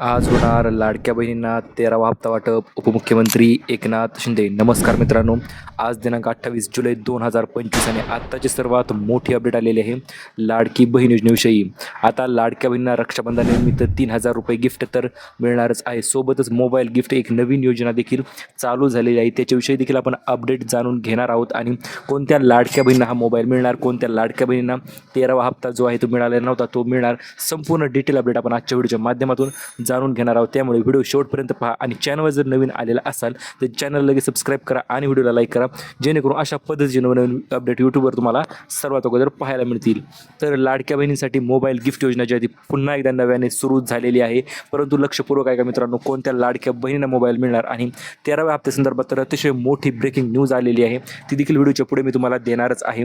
आज होणार लाडक्या बहिणींना तेरावा हप्ता वाटप उपमुख्यमंत्री एकनाथ शिंदे. नमस्कार मित्रांनो. आज दिनांक अठ्ठावीस जुलै दोन हजार पंचवीस आणि आत्ताची सर्वात मोठी अपडेट आलेली आहे लाडकी बहीण योजनेविषयी. आता लाडक्या बहिणींना रक्षाबंधनानिमित्त तीन हजार रुपये गिफ्ट तर मिळणारच आहे. सोबतच मोबाईल गिफ्ट एक नवीन योजना देखील चालू झालेली आहे. त्याच्याविषयी देखील आपण अपडेट जाणून घेणार आहोत आणि कोणत्या लाडक्या बहिणींना हा मोबाईल मिळणार कोणत्या लाडक्या बहिणींना तेरावा हप्ता जो आहे तो मिळालेला नव्हता तो मिळणार. संपूर्ण डिटेल अपडेट आपण आजच्या व्हिडिओच्या माध्यमातून जाणून घेणार आहोत. त्यामुळे व्हिडिओ शेवटपर्यंत पहा आणि चॅनलवर जर नवीन आलेला असाल तर चॅनल लगेच सबस्क्राईब करा आणि व्हिडिओला लाईक करा. जेणेकरून अशा पद्धतीचे नवीन अपडेट यूट्यूबवर तुम्हाला सर्वात अगोदर पाहायला मिळतील. तर लाडक्या बहिणींसाठी मोबाईल गिफ्ट योजना जी आहे ती पुन्हा एकदा नव्याने सुरू झालेली आहे. परंतु लक्षपूर्वक आहे का मित्रांनो कोणत्या लाडक्या बहिणींना मोबाईल मिळणार आणि तेराव्या हप्त्यासंदर्भात तर अतिशय मोठी ब्रेकिंग न्यूज आलेली आहे. ती देखील व्हिडिओच्या पुढे मी तुम्हाला देणारच आहे.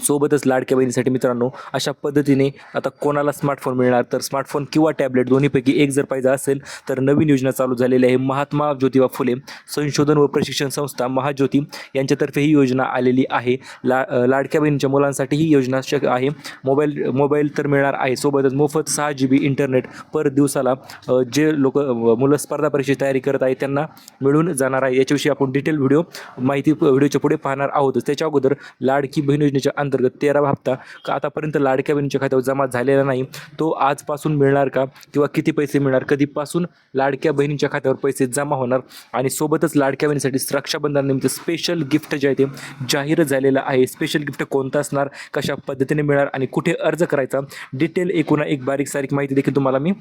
सोबतच लाडक्या बहिणीसाठी मित्रांनो अशा पद्धतीने आता कोणाला स्मार्टफोन मिळणार तर स्मार्टफोन किंवा टॅबलेट दोन्हीपैकी एक जर पाहिजे असेल तर नवीन योजना चालू झालेली आहे. महात्मा ज्योतिबा फुले संशोधन व प्रशिक्षण संस्था महाज्योती यांच्यातर्फे ही योजना आलेली आहे. ला लाडक्या बहिणीच्या मुलांसाठी ही योजना शक आहे. मोबाईल मोबाईल तर मिळणार आहे. सोबतच मोफत सहा जी बी इंटरनेट पर दिवसाला जे लोक मुलं स्पर्धा परीक्षेची तयारी करत आहे त्यांना मिळून जाणार आहे. याच्याविषयी आपण डिटेल व्हिडिओ माहिती व्हिडिओच्या पुढे पाहणार आहोत त्याच्या अगोदर लाडकी बहीण योजनेच्या अंतर्गत तेरावा हप्ता का आतापर्यंत लाडक्या बहिणीच्या खात्यावर जमा झालेला नाही तो आजपासून मिळणार का? किंवा किती पैसे मिळणार? कधीपासून लाडक्या बहिणीच्या खात्यावर पैसे जमा होणार? आणि सोबतच लाडक्या बहिणीसाठी रक्षाबंधनानिमित्त स्पेशल गिफ्ट जे आहे ते जाहीर झालेलं आहे. स्पेशल गिफ्ट कोणतं असणार? कशा पद्धतीने मिळणार? आणि कुठे अर्ज करायचा? डिटेल एकूण एक बारीक सारीक माहिती देखील तुम्हाला मी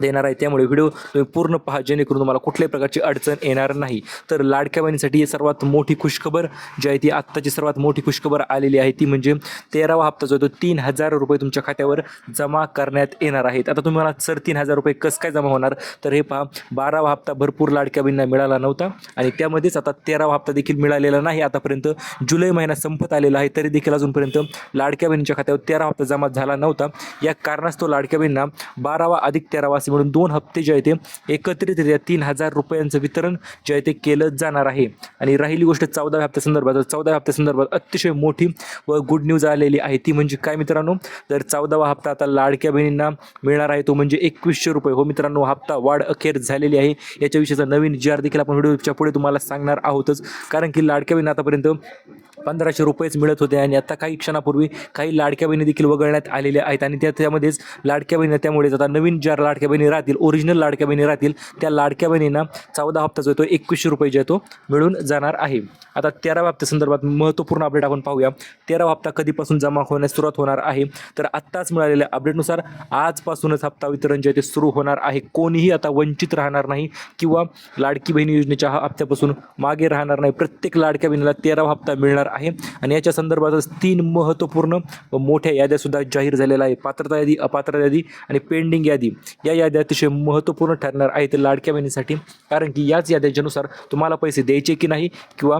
देणार आहे. त्यामुळे व्हिडिओ तुम्ही पूर्ण पहा जेणेकरून तुम्हाला कुठल्याही प्रकारची अडचण येणार नाही. तर लाडक्या बहिणीसाठी सर्वात मोठी खुशखबर जी आहे ती आत्ताची सर्वात मोठी खुशखबर आलेली आहे ती म्हणजे तेरावा हप्ता जो आहे तो तीन हजार रुपये तुमच्या खात्यावर जमा करण्यात येणार आहेत. आता तुम्ही मला सर तीन हजार रुपये कसं काय जमा होणार? तर हे पहा बारावा हप्ता भरपूर लाडक्या बहिणींना मिळाला नव्हता आणि त्यामध्येच आता तेरावा हप्ता देखील मिळालेला नाही. आतापर्यंत जुलै महिना संपत आलेला आहे तरी देखील अजूनपर्यंत लाडक्या बहिणीच्या खात्यावर तेरा हप्ता जमा झाला नव्हता. या कारणास्तव लाडक्या बहिणींना बारावा अधिक तेरावा असे म्हणून दोन हप्ते जे आहे ते एकत्रितरित्या तीन हजार रुपयांचं वितरण जे आहे ते केलं जाणार आहे. आणि राहिली गोष्ट चौदाव्या हप्त्यासंदर्भात तर चौदाव्या हप्त्यासंदर्भात अतिशय मोठी व गुड न्यूज आलेली आहे. ती म्हणजे काय मित्रांनो? तर चौदावा हप्ता आता लाडक्या बहिणींना मिळणार आहे. तो म्हणजे एकवीसशे रुपये. हो मित्रांनो हप्ता वाढ अखेर झालेली आहे. याच्याविषयीचा नवीन जी आर देखील आपण व्हिडिओच्या पुढे तुम्हाला सांगणार आहोतच. कारण की लाडक्या बहिणी आतापर्यंत पंधराशे रुपयेच मिळत होते आणि आता काही क्षणापूर्वी काही लाडक्या बहिणी देखील वगळण्यात आलेल्या आहेत आणि त्या त्यामध्येच लाडक्या बहिणी त्यामुळेच आता नवीन ज्या लाडक्या बहिणी राहतील ओरिजिनल लाडक्या बहिणी राहतील त्या लाडक्या बहिणींना चौदा हप्ता जो आहे तो एकवीसशे रुपये जो आहे तो मिळून जाणार आहे. आता तेराव्या हप्त्यासंदर्भात महत्त्वपूर्ण अपडेट आपण पाहूया. तेरावा हप्ता कधीपासून जमा होण्यास सुरुवात होणार आहे? तर आत्ताच मिळालेल्या अपडेटनुसार आजपासूनच हप्ता वितरण जे आहे ते सुरू होणार आहे. कोणीही आता वंचित राहणार नाही किंवा लाडकी बहिणी योजनेच्या हा हप्त्यापासून मागे राहणार नाही. प्रत्येक लाडक्या बहिणीला तेरावा हप्ता मिळणार आहे. आणि याच्या संदर्भातच तीन महत्त्वपूर्ण व मोठ्या याद्यासुद्धा जाहीर झालेल्या आहे पात्रता यादी अपात्रता यादी आणि पेंडिंग यादी. या याद्या अतिशय महत्त्वपूर्ण ठरणार आहेत लाडक्या बहिणीसाठी. कारण की याच याद्यांच्यानुसार तुम्हाला पैसे द्यायचे की नाही किंवा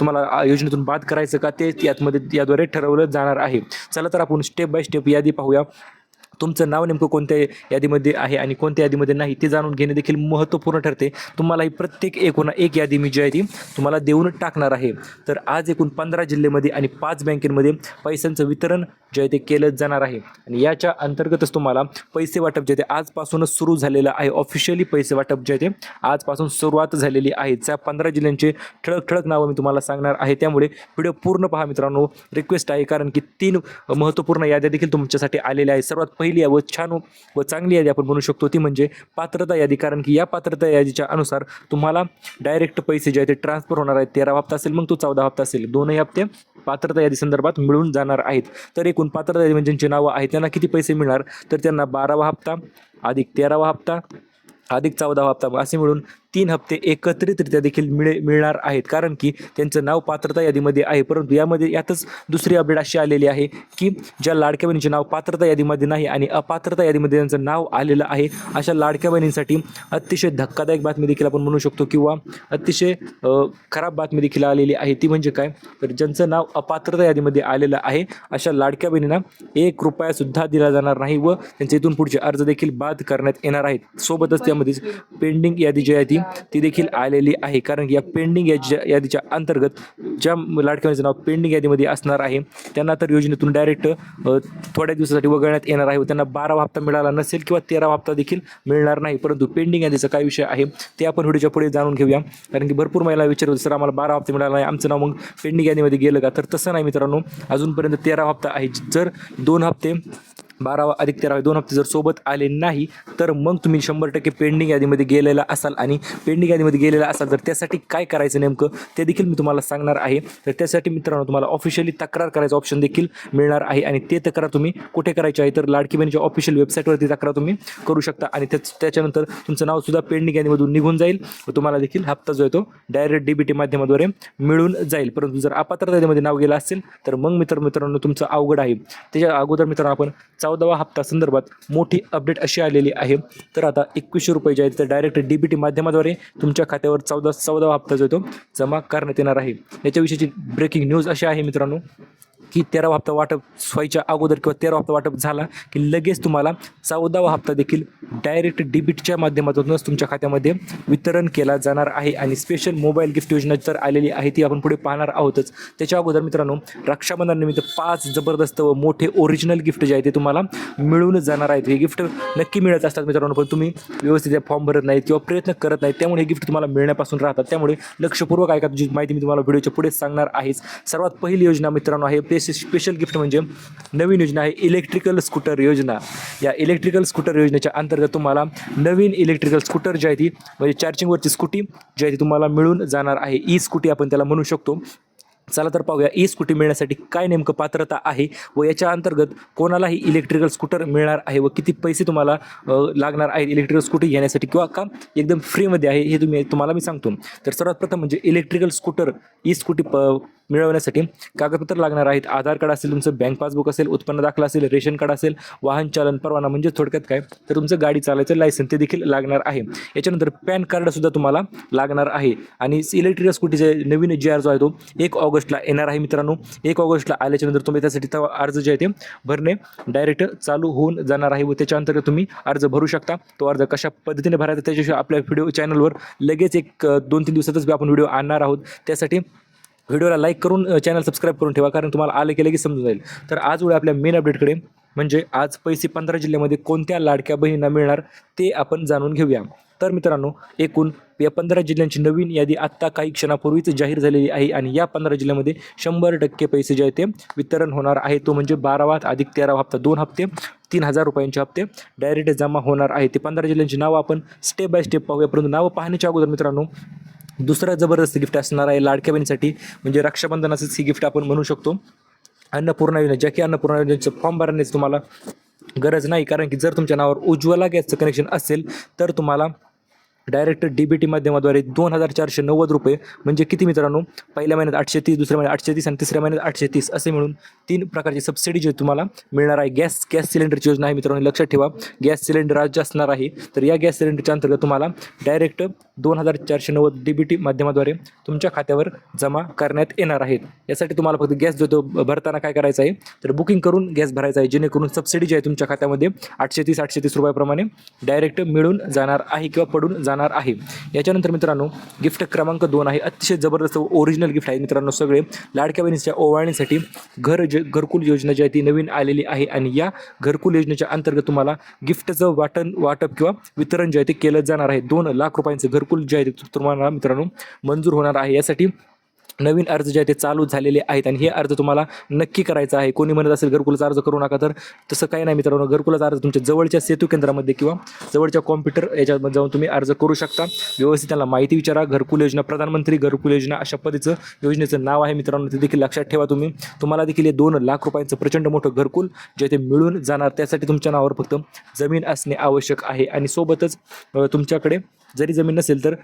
तुम्हाला योजनेतून बाद करायचं का ते यातमध्ये याद्वारे ठरवलं जाणार आहे. चला तर आपण स्टेप बाय स्टेप यादी पाहूया. तुमचं नाव नेमकं कोणत्या यादीमध्ये आहे आणि कोणत्या यादीमध्ये नाही ते जाणून घेणे देखील महत्त्वपूर्ण ठरते. तुम्हाला ही प्रत्येक एकूण एक यादी मी जी आहे ती तुम्हाला देऊन टाकणार आहे. तर आज एकूण पंधरा जिल्ह्यामध्ये आणि पाच बँकेमध्ये पैशांचं वितरण जे आहे ते केलं जाणार आहे. आणि याच्या अंतर्गतच तुम्हाला पैसे वाटप जे आहे ते आजपासूनच सुरू झालेलं आहे. ऑफिशियली पैसे वाटप जे आहे ते आजपासून सुरुवात झालेली आहे. त्या पंधरा जिल्ह्यांचे ठळक ठळक नावं मी तुम्हाला सांगणार आहे. त्यामुळे व्हिडिओ पूर्ण पहा मित्रांनो. रिक्वेस्ट आहे कारण की तीन महत्त्वपूर्ण याद्या देखील तुमच्यासाठी आलेल्या आहेत. सर्वात पहिली व छान व चांगली यादी आपण म्हणू शकतो. ती म्हणजे पात्रता यादी. कारण की या पात्रता यादीच्या अनुसार तुम्हाला डायरेक्ट पैसे जे आहे ते ट्रान्सफर होणार आहेत. तेरा हप्ता असेल मग तो चौदा हप्ता असेल. दोनही हप्ते पात्रता यादी संदर्भात मिळून जाणार आहेत. तर एकूण पात्रता यादी म्हणजे ज्यांची नावं आहेत त्यांना किती पैसे मिळणार? तर त्यांना बारावा हप्ता अधिक तेरावा हप्ता अधिक चौदावा हप्ता असे मिळून तीन हप्ते एकत्रितरित्या देखील मिळे मिळणार आहेत. कारण की त्यांचं नाव पात्रता यादीमध्ये आहे. परंतु यामध्ये यातच दुसरी अपडेट अशी आलेली आहे की ज्या लाडक्या बहिणीचे नाव पात्रता यादीमध्ये नाही आणि अपात्रता यादीमध्ये त्यांचं नाव आलेलं आहे अशा लाडक्या बहिणींसाठी अतिशय धक्कादायक बातमी देखील आपण म्हणू शकतो किंवा अतिशय खराब बातमी देखील आलेली आहे. ती म्हणजे काय? तर ज्यांचं नाव अपात्रता यादीमध्ये आलेलं आहे अशा लाडक्या बहिणींना एक रुपयासुद्धा दिला जाणार नाही व त्यांचे इथून पुढचे अर्ज देखील बाद करण्यात येणार आहेत. सोबतच त्यामध्येच पेंडिंग यादी जी आहे ती ती देखील आलेली आहे. कारण की या पेंडिंग याच्या यादीच्या अंतर्गत ज्या लाडक्यांचं नाव पेंडिंग यादीमध्ये असणार आहे त्यांना तर योजनेतून डायरेक्ट थोड्या दिवसासाठी वगळण्यात येणार आहे व त्यांना बारा हप्ता मिळाला नसेल किंवा तेरा हप्ता देखील मिळणार नाही. परंतु पेंडिंग यादीचा काय विषय आहे ते आपण व्हिडिओच्या पुढे जाणून घेऊया. कारण की भरपूर महिला विचारत सर आम्हाला बारा हप्ते मिळाला नाही आमचं नाव मग पेंडिंग यादीमध्ये गेलं का? तर तसं नाही मित्रांनो अजूनपर्यंत तेरा हप्ता आहे. जर दोन हप्ते बारावा अधिक तेरावा दोन हप्ते जर सोबत आले नाही तर मग तुम्ही शंभर टक्के पेंडिंग यादीमध्ये गेलेला असाल. आणि पेंडिंग यादीमध्ये गेलेला असाल तर त्यासाठी काय करायचं नेमकं ते देखील मी तुम्हाला सांगणार आहे. तर त्यासाठी मित्रांनो तुम्हाला ऑफिशियली तक्रार करायचं ऑप्शन देखील मिळणार आहे. आणि ते तक्रार तुम्ही कुठे करायची आहे तर लाडकी बहिणीच्या ऑफिशियल वेबसाईटवरती तक्रार तुम्ही करू शकता. आणि त्याच त्याच्यानंतर तुमचं नावसुद्धा पेंडिंग यादीमधून निघून जाईल व तुम्हाला देखील हप्ता जो आहे तो डायरेक्ट डी बी टी माध्यमाद्वारे मिळून जाईल. परंतु जर अपात्रता यादीमध्ये नाव गेलं असेल तर मग मित्र मित्रांनो तुमचं अवघड आहे. त्याच्या अगोदर मित्रांनो आपण चौदावा हप्ता संदर्भात मोठी अपडेट अशी आलेली आहे. तर आता एकवीसशे रुपये जे आहेत ते डायरेक्ट डी बी टी माध्यमाद्वारे तुमच्या खात्यावर चौदा चौदावा हप्ता जो आहे तो जमा करण्यात येणार आहे. याच्याविषयीची ब्रेकिंग न्यूज अशी आहे मित्रांनो. की तेरावा हप्ता वाटप व्हायच्या अगोदर किंवा तेरा हप्ता वाटप झाला की लगेच तुम्हाला चौदावा हप्ता देखील डायरेक्ट डेबिटच्या माध्यमातूनच तुमच्या खात्यामध्ये वितरण केला जाणार आहे. आणि स्पेशल मोबाईल गिफ्ट योजना तर आलेली आहे ती आपण पुढे पाहणार आहोतच. त्याच्या अगोदर मित्रांनो रक्षाबंधनानिमित्त पाच जबरदस्त व मोठे ओरिजिनल गिफ्ट जे आहे ते तुम्हाला मिळून जाणार आहेत. हे गिफ्ट नक्की मिळत असतात मित्रांनो पण तुम्ही व्यवस्थित फॉर्म भरत नाहीत किंवा प्रयत्न करत नाहीत. त्यामुळे हे गिफ्ट तुम्हाला मिळण्यापासून राहतात. त्यामुळे लक्षपूर्वक ऐका तुझी माहिती मी तुम्हाला व्हिडिओच्या पुढे सांगणार आहेच. सर्वात पहिली योजना मित्रांनो आहे ते स्पेशल गिफ्ट म्हणजे नवीन योजना आहे इलेक्ट्रिकल स्कूटर योजना. या इलेक्ट्रिकल स्कूटर योजनेच्या अंतर्गत तुम्हाला नवीन इलेक्ट्रिकल स्कूटर जी आहे ती म्हणजे चार्जिंगवरची स्कूटी जी आहे ती तुम्हाला मिळून जाणार आहे. ई स्कूटी आपण त्याला म्हणू शकतो. चला तर पाहूया ई स्कूटी मिळण्यासाठी काय नेमकं पात्रता आहे व याच्या अंतर्गत कोणालाही इलेक्ट्रिकल स्कूटर मिळणार आहे व किती पैसे तुम्हाला लागणार आहेत इलेक्ट्रिकल स्कूटी घेण्यासाठी किंवा का एकदम फ्रीमध्ये आहे हे तुम्ही तुम्हाला मी सांगतो. तर सर्वात प्रथम म्हणजे इलेक्ट्रिकल स्कूटर ई स्कूटी प मिळवण्यासाठी कागदपत्र लागणार आहेत. आधार कार्ड असेल तुमचं बँक पासबुक असेल उत्पन्न दाखला असेल रेशन कार्ड असेल वाहन चालन परवाना म्हणजे थोडक्यात काय? तर तुमचं गाडी चालायचं लायसन ते देखील लागणार आहे. याच्यानंतर पॅन कार्डसुद्धा तुम्हाला लागणार आहे. आणि इलेक्ट्रिकल स्कूटीचे नवीन जे आर जो आहे तो एक ऑगस्टला येणार आहे मित्रांनो. एक ऑगस्टला आल्याच्यानंतर तुम्ही त्यासाठी अर्ज जे आहे ते भरणे डायरेक्ट चालू होऊन जाणार आहे व त्याच्या अंतर्गत तुम्ही अर्ज भरू शकता. तो अर्ज कशा पद्धतीने भरायचा त्याच्याशिवाय आपल्या व्हिडिओ चॅनलवर लगेच एक दोन तीन दिवसातच आपण व्हिडिओ आणणार आहोत. त्यासाठी व्हिडिओला लाईक करून चॅनल सबस्क्राईब करून ठेवा कारण तुम्हाला आले की लगेच समजून जाईल. तर आज उद्या आपल्या मेन अपडेटकडे म्हणजे आज पैसे पंधरा जिल्ह्यामध्ये कोणत्या लाडक्या बहिणींना मिळणार ते आपण जाणून घेऊया. तर मित्रांनो एकूण या पंधरा जिल्ह्यांची नवीन यादी आत्ता काही क्षणापूर्वीच जाहीर झालेली आहे आणि या पंधरा जिल्ह्यामध्ये शंभर टक्के पैसे जे आहे ते वितरण होणार आहे. तो म्हणजे बारावा अधिक तेरावा हप्ता दोन हप्ते तीन हजार रुपयांचे हप्ते डायरेक्ट जमा होणार आहे. ते पंधरा जिल्ह्यांची नावं आपण स्टेप बाय स्टेप पाहूया. परंतु नावं पाहण्याच्या अगोदर मित्रांनो दुसरं जबरदस्त गिफ्ट असणार आहे लाडक्या बहिणीसाठी. म्हणजे रक्षाबंधनाचंच ही गिफ्ट आपण म्हणू शकतो. अन्नपूर्णा योजना ज्या की अन्नपूर्णा योजनेचं फॉर्म भरण्याची तुम्हाला गरज नाही. कारण की जर तुमच्या नावावर उज्ज्वला गॅसचं कनेक्शन असेल तर तुम्हाला डायरेक्ट डी बी टी माध्यमाद्वारे दोन हजार चारशे नव्वद रुपये म्हणजे किती मित्रांनो? पहिल्या महिन्यात आठशे तीस दुसऱ्या महिन्यात आठशे तीस आणि तिसऱ्या महिन्यात आठशे तीस असे मिळून तीन प्रकारची सबसिडी जी तुम्हाला मिळणार आहे. गॅस गॅस सिलेंडरची योजना आहे मित्रांनो लक्षात ठेवा. गॅस सिलेंडर आज असणार आहे. तर या गॅस सिलेंडरच्या अंतर्गत तुम्हाला डायरेक्ट दोन हजार चारशे नव्वद डी बी टी माध्यमाद्वारे तुमच्या खात्यावर जमा करण्यात येणार आहेत. यासाठी तुम्हाला फक्त गॅस जो तो भरताना काय करायचं आहे? तर बुकिंग करून गॅस भरायचा आहे. जेणेकरून सबसिडी जी आहे तुमच्या खात्यामध्ये आठशे तीस आठशे तीस रुपयाप्रमाणे डायरेक्ट मिळून जाणार आहे किंवा पडून जाणार आहे. याच्यानंतर मित्रांनो गिफ्ट क्रमांक दोन आहे. अतिशय जबरदस्त ओरिजिनल गिफ्ट आहे मित्रांनो सगळे. लाडक्या बहिणीच्या ओवाळणीसाठी घर जे घरकुल योजना जी आहे ती नवीन आलेली आहे आणि या घरकुल योजनेच्या अंतर्गत तुम्हाला गिफ्टचं वाटण वाटप किंवा वितरण जे आहे ते केलं जाणार आहे. दोन लाख रुपयांचं घरकुल जे आहे ते तुम्हाला मित्रांनो मंजूर होणार आहे. यासाठी नवीन अर्ज जे आहे ते चालू झालेले आहेत आणि हे अर्ज तुम्हाला नक्की करायचा आहे. कोणी म्हणत असेल घरकुलाचा अर्ज करू नका तर तसं काही नाही मित्रांनो. घरकुलाचा अर्ज तुमच्या जवळच्या सेतू केंद्रामध्ये किंवा जवळच्या कॉम्प्युटर याच्यामध्ये जाऊन तुम्ही अर्ज करू शकता. व्यवस्थित त्यांना माहिती विचारा. घरकुल योजना प्रधानमंत्री घरकुल योजना अशा पद्धतीचं योजनेचं नाव आहे मित्रांनो. ते देखील लक्षात ठेवा तुम्ही. तुम्हाला देखील हे दोन लाख रुपयांचं प्रचंड मोठं घरकुल जे ते मिळून जाणार. त्यासाठी तुमच्या नावावर फक्त जमीन असणे आवश्यक आहे. आणि सोबतच तुमच्याकडे जरी जमीन नसेल तर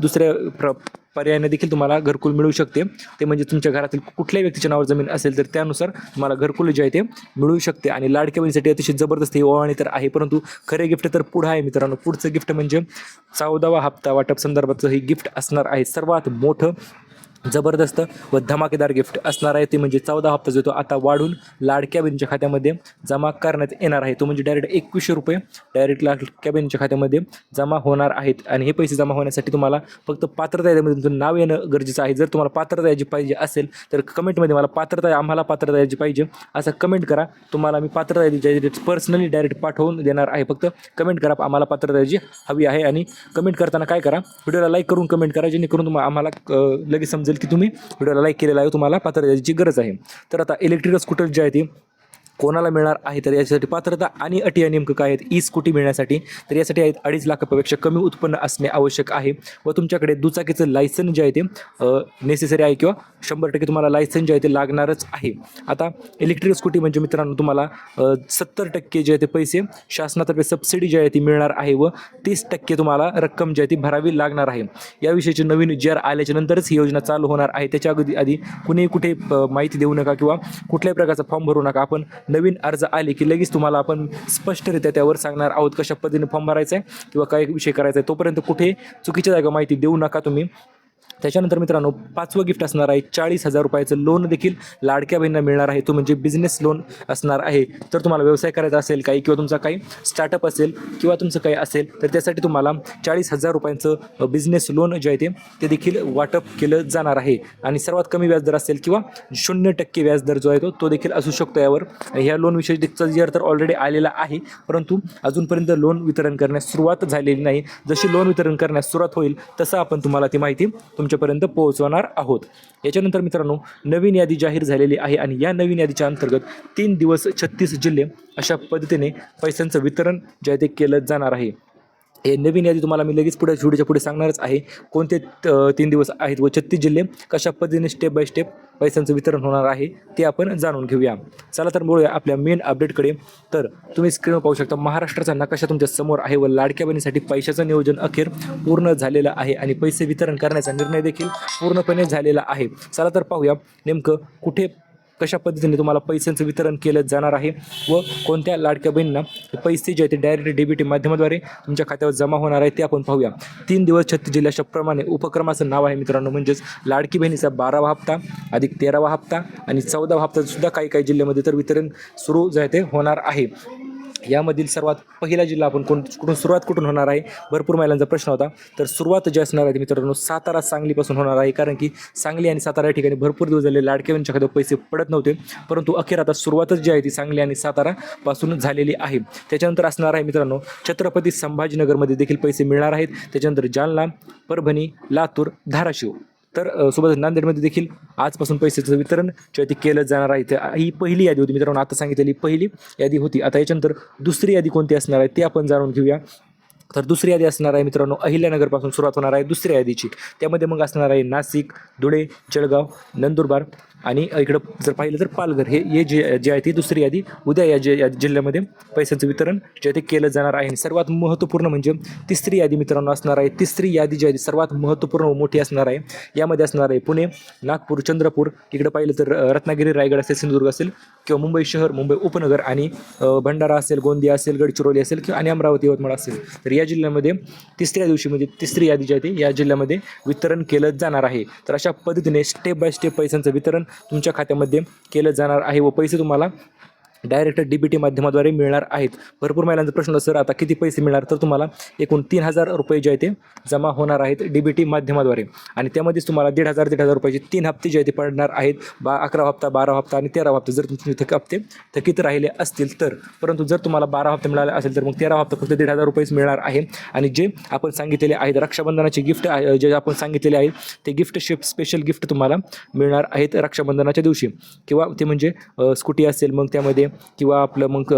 दुसऱ्या प्र पर्यायाने देखील तुम्हाला घरकुल मिळू शकते. ते म्हणजे तुमच्या घरातील कुठल्याही व्यक्तीच्या नावावर जमीन असेल तर त्यानुसार तुम्हाला घरकुल जे आहे ते मिळू शकते. आणि लाडक्या बहिणीसाठी अतिशय जबरदस्त ही ओवाळणी तर आहे. परंतु खरे गिफ्ट तर पुढं आहे मित्रांनो. पुढचं गिफ्ट म्हणजे चौदावा हप्ता वाटप संदर्भाचं हे गिफ्ट असणार आहे. सर्वात मोठं जबरदस्त व धमाकेदार गिफ्ट असणार आहे. ते म्हणजे चौदा हप्ता जो तो आता वाढून लाडक्या बहिणीच्या खात्यामध्ये जमा करण्यात येणार आहे. तो म्हणजे डायरेक्ट एकवीसशे रुपये डायरेक्ट लाडक्या बहिणीच्या खात्यामध्ये जमा होणार आहेत. आणि हे पैसे जमा होण्यासाठी तुम्हाला फक्त पात्रता यादीमध्ये तुमचं नाव येणं गरजेचं आहे. जर तुम्हाला पात्रता याची पाहिजे असेल तर कमेंटमध्ये मला पात्रता आम्हाला पात्रता याची पाहिजे असं कमेंट करा. तुम्हाला मी पात्रता यादी पर्सनली डायरेक्ट पाठवून देणार आहे. फक्त कमेंट करा आम्हाला पात्रता याची हवी आहे. आणि कमेंट करताना काय करा व्हिडिओला लाईक करून कमेंट करा जेणेकरून तुम्हाला आम्हाला लगेच समजेल की तुम्ही व्हिडिओला लाईक केलेला आहे तुम्हाला पात्र द्यायची गरज आहे. तर आता इलेक्ट्रिकल स्कूटर जे आहे ती कोणाला मिळणार आहे तर याच्यासाठी पात्रता आणि अटी नेमकं काय आहेत ई स्कूटी मिळण्यासाठी तर यासाठी आहेत अडीच लाखापेक्षा कमी उत्पन्न असणे आवश्यक आहे. व तुमच्याकडे दुचाकीचं लायसन जे आहे ते नेसेसरी आहे किंवा शंभर टक्के तुम्हाला लायसन जे आहे ते लागणारच आहे. आता इलेक्ट्रिक स्कूटी म्हणजे मित्रांनो तुम्हाला सत्तर टक्के जे आहे ते पैसे शासनातर्फे सबसिडी जी आहे ती मिळणार आहे व तीस टक्के तुम्हाला रक्कम जी आहे ती भरावी लागणार आहे. याविषयीची नवीन जी आर आल्याच्या नंतरच ही योजना चालू होणार आहे. त्याच्या अगदी आधी कुणीही कुठे माहिती देऊ नका किंवा कुठल्याही प्रकारचा फॉर्म भरू नका. आपण नवीन अर्ज आले की लगेच तुम्हाला आपण स्पष्टरित्या त्यावर सांगणार आहोत कशा पद्धतीने फॉर्म भरायचा आहे किंवा काय विषय करायचा आहे. तोपर्यंत कुठे चुकीच्या जागा माहिती देऊ नका तुम्ही. त्याच्यानंतर मित्रांनो पाचवं गिफ्ट असणार आहे. चाळीस हजार रुपयाचं लोन देखील लाडक्या बहिणींना मिळणार आहे. तो म्हणजे बिझनेस लोन असणार आहे. तर तुम्हाला व्यवसाय करायचा असेल काही किंवा तुमचा काही स्टार्टअप असेल किंवा तुमचं काही असेल तर त्यासाठी तुम्हाला चाळीस हजार रुपयांचं बिझनेस लोन जे आहे ते ते देखील वाटप केलं जाणार आहे. आणि सर्वात कमी व्याजदर असेल किंवा शून्य टक्के व्याजदर जो आहे तो तो देखील असू शकतो यावर. ह्या लोनविषयी जर तर ऑलरेडी आलेला आहे परंतु अजूनपर्यंत लोन वितरण करण्यास सुरुवात झालेली नाही. जशी लोन वितरण करण्यास सुरुवात होईल तसं आपण तुम्हाला ती माहिती तुमच्यापर्यंत पोहोचवणार आहोत. याच्यानंतर मित्रांनो नवीन यादी जाहीर झालेली आहे आणि या नवीन यादीच्या अंतर्गत तीन दिवस छत्तीस जिल्हे अशा पद्धतीने पैशांचं वितरण जे आहे ते केलं जाणार आहे. हे नवीन यादी तुम्हाला मी लगेच पुढे व्हिडिओच्या पुढे सांगणारच आहे. कोणते तीन दिवस आहेत व छत्तीस जिल्हे कशा पद्धतीने स्टेप बाय स्टेप पैशांचं वितरण होणार आहे ते आपण जाणून घेऊया. चला तर बोलूया आपल्या मेन अपडेटकडे तर तुम्ही स्क्रीनवर पाहू शकता महाराष्ट्राचा नकाशा तुमच्यासमोर आहे व लाडक्या बहिणीसाठी पैशाचं नियोजन अखेर पूर्ण झालेलं आहे आणि पैसे वितरण करण्याचा निर्णय देखील पूर्णपणे झालेला आहे. चला तर पाहूया नेमकं कुठे कशा पद्धतीने तुम्हाला पैशांचं वितरण केलं जाणार आहे व कोणत्या लाडक्या बहिणींना पैसे जे आहेत ते डायरेक्ट डीबीटी माध्यमाद्वारे तुमच्या खात्यावर जमा होणार आहे ते आपण पाहूया. तीन दिवस छत्तीस जिल्ह्याच्या प्रमाणे उपक्रमाचं नाव आहे मित्रांनो म्हणजेच लाडकी बहिणीचा बारावा हप्ता अधिक तेरावा हप्ता आणि चौदावा हप्ता सुद्धा काही काही जिल्ह्यामध्ये तर वितरण सुरू जे आहे ते होणार आहे. यामधील सर्वात पहिला जिल्हा आपण कोण कुठून सुरुवात कुठून होणार आहे? भरपूर महिलांचा प्रश्न होता. तर सुरुवात जी असणार आहे मित्रांनो सातारा सांगलीपासून होणार आहे. कारण की सांगली आणि सातारा या ठिकाणी भरपूर दिवस झाले लाडक्याच्या खात्यात पैसे पडत नव्हते. परंतु अखेर आता सुरुवातच जी आहे ती सांगली आणि सातारापासून झालेली आहे. त्याच्यानंतर असणार आहे मित्रांनो छत्रपती संभाजीनगरमध्ये देखील पैसे मिळणार आहेत. त्याच्यानंतर जालना परभणी लातूर धाराशिव. तर अ, सोबत नांदेडमध्ये देखील आजपासून पैशाचं वितरण जे आहे ते केलं जाणार आहे. तर ही पहिली यादी होती मित्रांनो आता सांगितलेली पहिली यादी होती. आता याच्यानंतर दुसरी यादी कोणती असणार आहे ते आपण जाणून घेऊया. तर दुसरी यादी असणार आहे मित्रांनो अहिल्यानगरपासून सुरुवात होणार आहे दुसऱ्या यादीची. त्यामध्ये मग असणार आहे नाशिक धुळे जळगाव नंदुरबार आणि इकडं जर पाहिलं तर पालघर. हे हे जे जे आहे ती दुसरी यादी. उद्या या जे या जिल्ह्यामध्ये पैशांचं वितरण जे ते केलं जाणार आहे. आणि सर्वात महत्त्वपूर्ण म्हणजे तिसरी यादी मित्रांनो असणार आहे. तिसरी यादी जी आहे ती सर्वात महत्त्वपूर्ण व मोठी असणार आहे. यामध्ये असणार आहे पुणे नागपूर चंद्रपूर. इकडं पाहिलं तर रत्नागिरी रायगड असेल सिंधुदुर्ग असेल किंवा मुंबई शहर मुंबई उपनगर आणि भंडारा असेल गोंदिया असेल गडचिरोली असेल किंवा आणि अमरावती यवतमाळ असेल. तर या जिल्ह्यामध्ये तिसऱ्या दिवशी म्हणजे तिसरी यादी जी आहे ती या जिल्ह्यामध्ये वितरण केलं जाणार आहे. तर अशा पद्धतीने स्टेप बाय स्टेप पैशांचं वितरण तुमच्या खात्यामध्ये केलं जाणार आहे व पैसे तुम्हाला डायरेक्ट डी बी टी माध्यमाद्वारे मिळणार आहेत. भरपूर महिलांचा प्रश्न सर आता किती पैसे मिळणार? तर तुम्हाला एकूण तीन हजार रुपये जे आहे ते जमा होणार आहेत डी बी टी माध्यमाद्वारे. आणि त्यामध्येच तुम्हाला दीड हजार दीड हजार रुपयाचे तीन हप्ते जे आहे ते पडणार आहेत. बा अकरा हप्ता बारा हप्ता आणि तेरा हप्ता. जर तुमचे थक हप्ते थकीत राहिले असतील तर. परंतु जर तुम्हाला बारा हप्ते मिळाले असेल तर मग तेरा हप्ता फक्त दीड हजार रुपयेच मिळणार आहे. आणि जे आपण सांगितलेले आहेत रक्षाबंधनाचे गिफ्ट आहे- जे आपण सांगितलेले आहेत ते गिफ्ट शिप स्पेशल गिफ्ट तुम्हाला मिळणार आहेत रक्षाबंधनाच्या दिवशी. किंवा ते म्हणजे स्कूटी असेल मग त्यामध्ये किंवा आपलं मग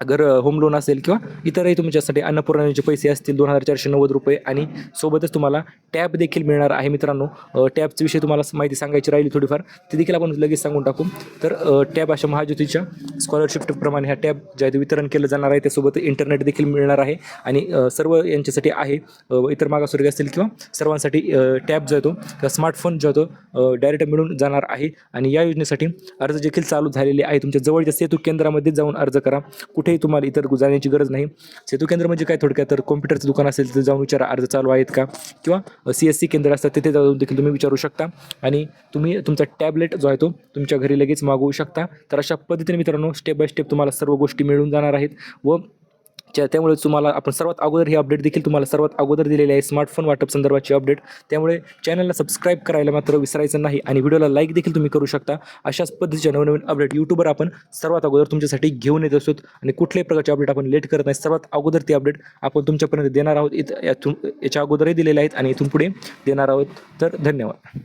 अगर होम लोन असेल किंवा इतरही तुमच्यासाठी अन्नपूर्णाचे पैसे असतील दोन हजार चारशे नव्वद रुपये आणि सोबतच तुम्हाला टॅब देखील मिळणार आहे मित्रांनो. अ, टॅबच्या विषयी तुम्हाला माहिती सांगायची राहिली थोडीफार ती देखील आपण लगेच सांगून टाकू. तर टॅब अशा महाज्योतीच्या स्कॉलरशिपप्रमाणे ह्या टॅब ज्या वितरण केलं जाणार आहे त्यासोबत इंटरनेट देखील मिळणार आहे आणि सर्व यांच्यासाठी आहे इतर मागासवर्गीय असतील किंवा सर्वांसाठी टॅब जो आहे तो किंवा स्मार्टफोन जो आहे तो डायरेक्ट मिळून जाणार आहे. आणि या योजनेसाठी अर्ज देखील चालू झालेले आहे. तुमच्या जवळच्या सेतू केंद्रामध्ये जाऊन अर्ज करा. कुठे कुठेही तुम्हाला इतर जाण्याची गरज नाही. सेतू केंद्र म्हणजे काय थोडक्यात? तर कॉम्प्युटरचं दुकान असेल तर जाऊन विचारा अर्ज चालू आहेत का? किंवा सी एस सी केंद्र असतात तिथे जाऊन देखील तुम्ही विचारू शकता. आणि तुम्ही तुमचा टॅबलेट जो आहे तो तुमच्या घरी लगेच मागवू शकता. तर अशा पद्धतीने मित्रांनो स्टेप बाय स्टेप तुम्हाला सर्व गोष्टी मिळून जाणार आहेत. व त्या त्यामुळे तुम्हाला आपण सर्वात अगोदर ही अपडेट देखील तुम्हाला सर्वात अगोदर दिलेली आहे स्मार्टफोन वाटप संदर्भाची अपडेट त्यामुळे चॅनलला सबस्क्राईब करायला मात्र विसरायचं नाही आणि व्हिडिओला लाईक देखील तुम्ही करू शकता. अशाच पद्धतीच्या नवनवीन अपडेट यूट्यूबवर आपण सर्वात अगोदर तुमच्यासाठी घेऊन येत असतो आणि कुठल्याही प्रकारचे अपडेट आपण लेट करत नाही. सर्वात अगोदर ती अपडेट आपण तुमच्यापर्यंत देणार आहोत. इथं यातून याच्या अगोदरही दिलेले आहेत आणि इथून पुढे देणार आहोत. तर धन्यवाद.